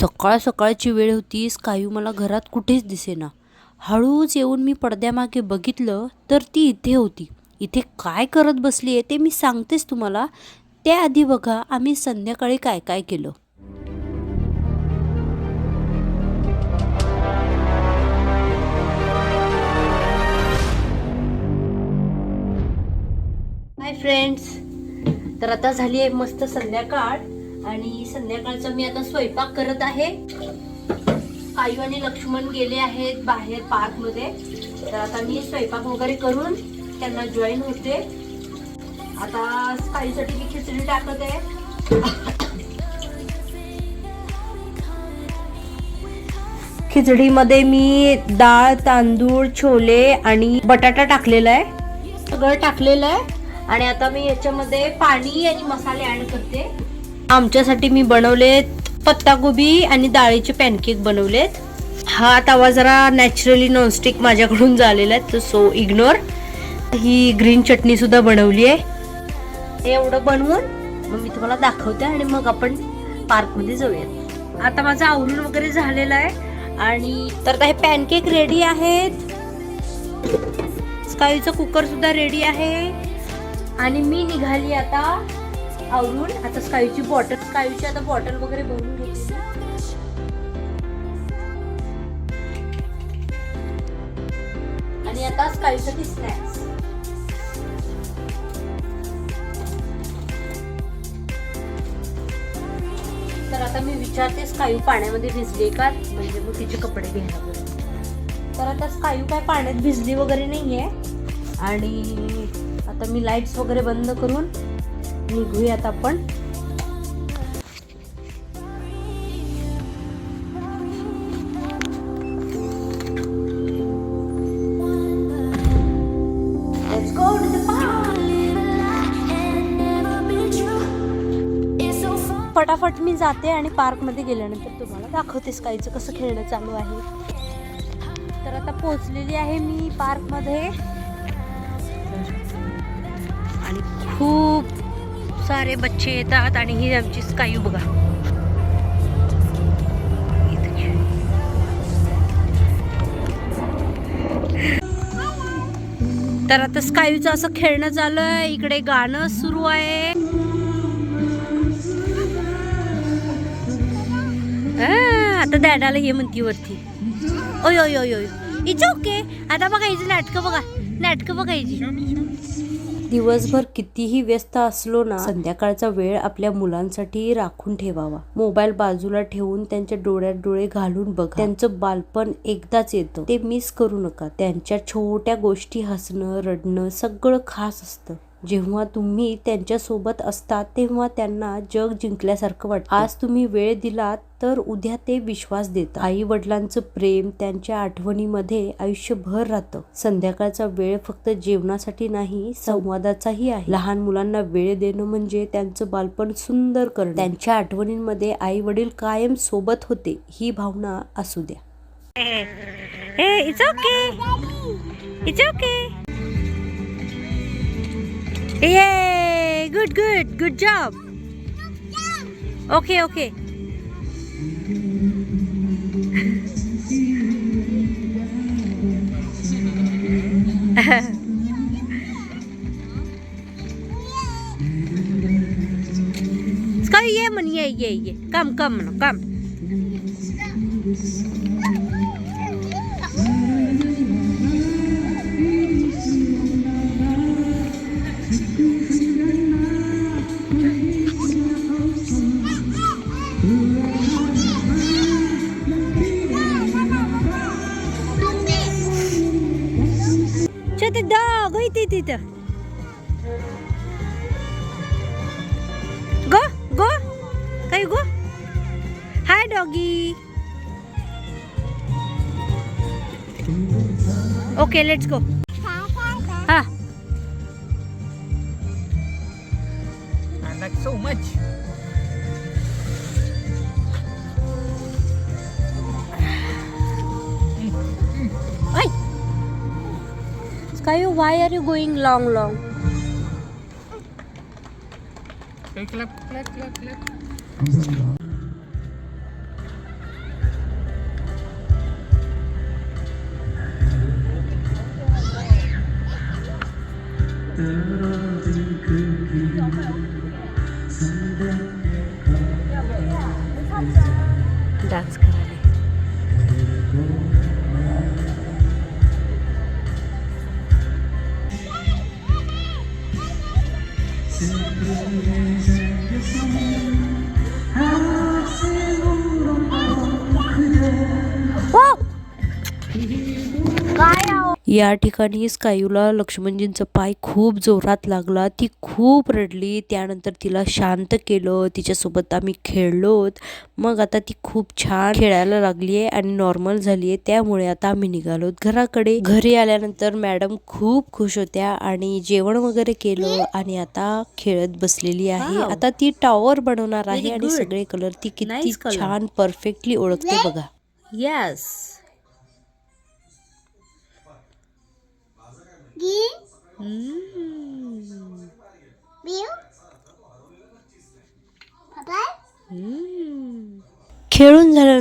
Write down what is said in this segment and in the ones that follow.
सकाळ सकाळची वेळ होती स्कायू मला घरात कुठेच दिसेना. हळूच येऊन मी पडद्यामागे बघितलं तर ती इथे होती. इथे काय करत बसली आहे ते मी सांगतेच तुम्हाला. त्याआधी बघा आम्ही संध्याकाळी काय काय केलं. हाय फ्रेंड्स तर आता झाली आहे मस्त संध्याकाळ. आणि संध्याकाळचा मी आता स्वयंपाक करत आहे. आयू आणि लक्ष्मण गेले आहेत बाहेर पार्कमध्ये. तर आता मी स्वयंपाक वगैरे करून त्यांना जॉईन होते. आता काहीसाठी मी खिचडी टाकत आहे. खिचडीमध्ये मी डाळ तांदूळ छोले आणि बटाटा टाकलेला आहे. सगळं टाकलेलं आहे. आणि आता मी याच्यामध्ये पाणी आणि मसाले ॲड करते. आमच्यासाठी मी बनवलेत पत्ताकोबी आणि डाळीचे पॅनकेक बनवलेत. हा तवा जरा नॅचरली नॉनस्टिक माझ्याकडून झालेला आहे सो इग्नोर ही ग्रीन चटणी सुद्धा बनवली आहे. एवढं बनवून मग मी तुम्हाला दाखवते आणि मग आपण पार्कमध्ये जाऊयात. आता माझं आवरून वगैरे झालेलं आहे आणि तर हे पॅनकेक रेडी आहेत. स्काईचं कुकर सुद्धा रेडी आहे. आणि मी निघाली आता आवरून आता स्कायूची बॉटल स्कायूची आता बॉटल वगैरे भरून घेते. आणि आता स्कायूसाठी स्नॅक्स तर आता मी विचारते स्कायू पाण्यामध्ये भिजली का? म्हणजे मग तिचे कपडे घ्यायला तर आता स्कायू काय पाण्यात भिजली वगैरे नाहीये. आणि आता मी लाईट्स वगैरे बंद करून निघूयात आपण. फटाफट मी जाते आणि पार्कमध्ये गेल्यानंतर तुम्हाला दाखवतेस काहीचं कसं खेळणं चालू आहे. तर आता पोचलेली आहे मी पार्कमध्ये. आणि खूप सारे बच्चे येतात आणि ही आमची स्कायू बघा. तर आता स्कायूचं असं खेळणं झालंय. आहे इकडे गाणं सुरू आहे. आता डॅडाला हे म्हणती वरती. ओय ओय ओय ओय. इच ओके. आता बघायची नाटकं बघा. नाटकं बघायची दिवसभर कितीही व्यस्त असलो ना संध्याकाळचा वेळ आपल्या मुलांसाठी राखून ठेवावा. मोबाईल बाजूला ठेवून त्यांच्या डोळ्यात डोळे घालून बघा. त्यांचं बालपण एकदाच येतं. ते मिस करू नका. त्यांच्या छोट्या गोष्टी हसणं रडणं सगळं खास असतं. जेव्हा तुम्ही त्यांच्यासोबत असता तेव्हा त्यांना जग जिंकल्यासारखं वाटतं. आज तुम्ही वेळ दिलात तर उद्या ते विश्वास देतात. आई वडिलांचं प्रेम त्यांच्या आठवणीमध्ये आयुष्यभर राहतं. संध्याकाळचा वेळ फक्त जेवणासाठी नाही संवादाचाही आहे. लहान मुलांना वेळ देणं म्हणजे त्यांचं बालपण सुंदर करणं. त्यांच्या आठवणींमध्ये आई वडील कायम सोबत होते ही भावना असू द्या. Yay! Good, good, good job. Okay, okay. Sky, yeah, man, yeah, yeah, yeah. Come, come, no, come. The dog. Wait, ito, ito. Go, go. Kayo go. Hi, doggy. Okay, let's go. Kayo, why are you going long, long? Okay, clap, clap, clap, clap. Whoa! Guys! या ठिकाणी स्कायूला लक्ष्मणजींचा पाय खूप जोरात लागला. ती खूप रडली. त्यानंतर तिला शांत केलं. तिच्यासोबत आम्ही खेळलोत. मग आता ती खूप छान खेळायला लागली आहे आणि नॉर्मल झाली आहे. त्यामुळे आता आम्ही निघालोत घराकडे. घरी आल्यानंतर मॅडम खूप खुश होत्या आणि जेवण वगैरे केलं आणि आता खेळत बसलेली आहे. आता ती टॉवर बनवणार आहे आणि. सगळे कलर ती किती Nice color. छान परफेक्टली ओळखते बघा. Yes.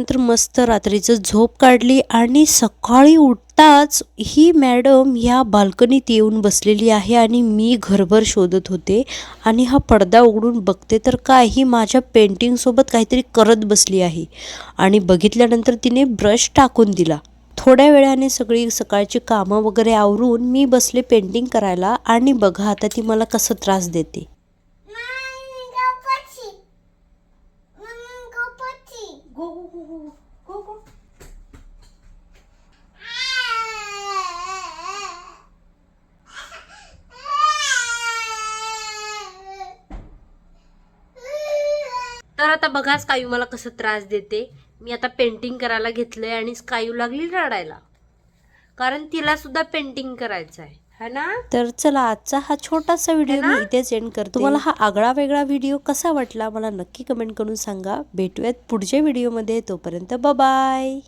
खेळून मस्त रात्रीचं झोप काढली आणि सकाळी उठताच ही मॅडम ह्या बाल्कनीत येऊन बसलेली आहे आणि मी घरभर शोधत होते. आणि हा पडदा उघडून बघते तर काय ही माझ्या पेंटिंगसोबत काहीतरी करत बसली आहे. आणि बघितल्यानंतर तिने ब्रश टाकून दिला. थोड्या वेळाने सगळी सकाळची कामं वगैरे आवरून मी बसले पेंटिंग करायला आणि बघा आता ती मला कसं त्रास देते. तर आता बघा स्कायू मला कसं त्रास देते. मी आता पेंटिंग करायला घेतलंय आणि स्कायू लागली रडायला. कारण तिला सुद्धा पेंटिंग करायचं आहे. है ना? तर चला आजचा हा छोटासा व्हिडिओ मी इथेच एंड करते. तुम्हाला हा आगळा वेगळा व्हिडिओ कसा वाटला मला नक्की कमेंट करून सांगा. भेटूयात पुढच्या व्हिडिओमध्ये तोपर्यंत बाय